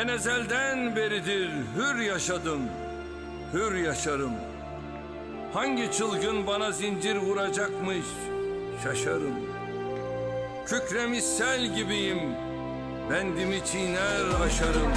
Ben ezelden beridir hür yaşadım, hür yaşarım. Hangi çılgın bana zincir vuracakmış şaşarım. Kükremiş sel gibiyim, bendimi çiğner aşarım.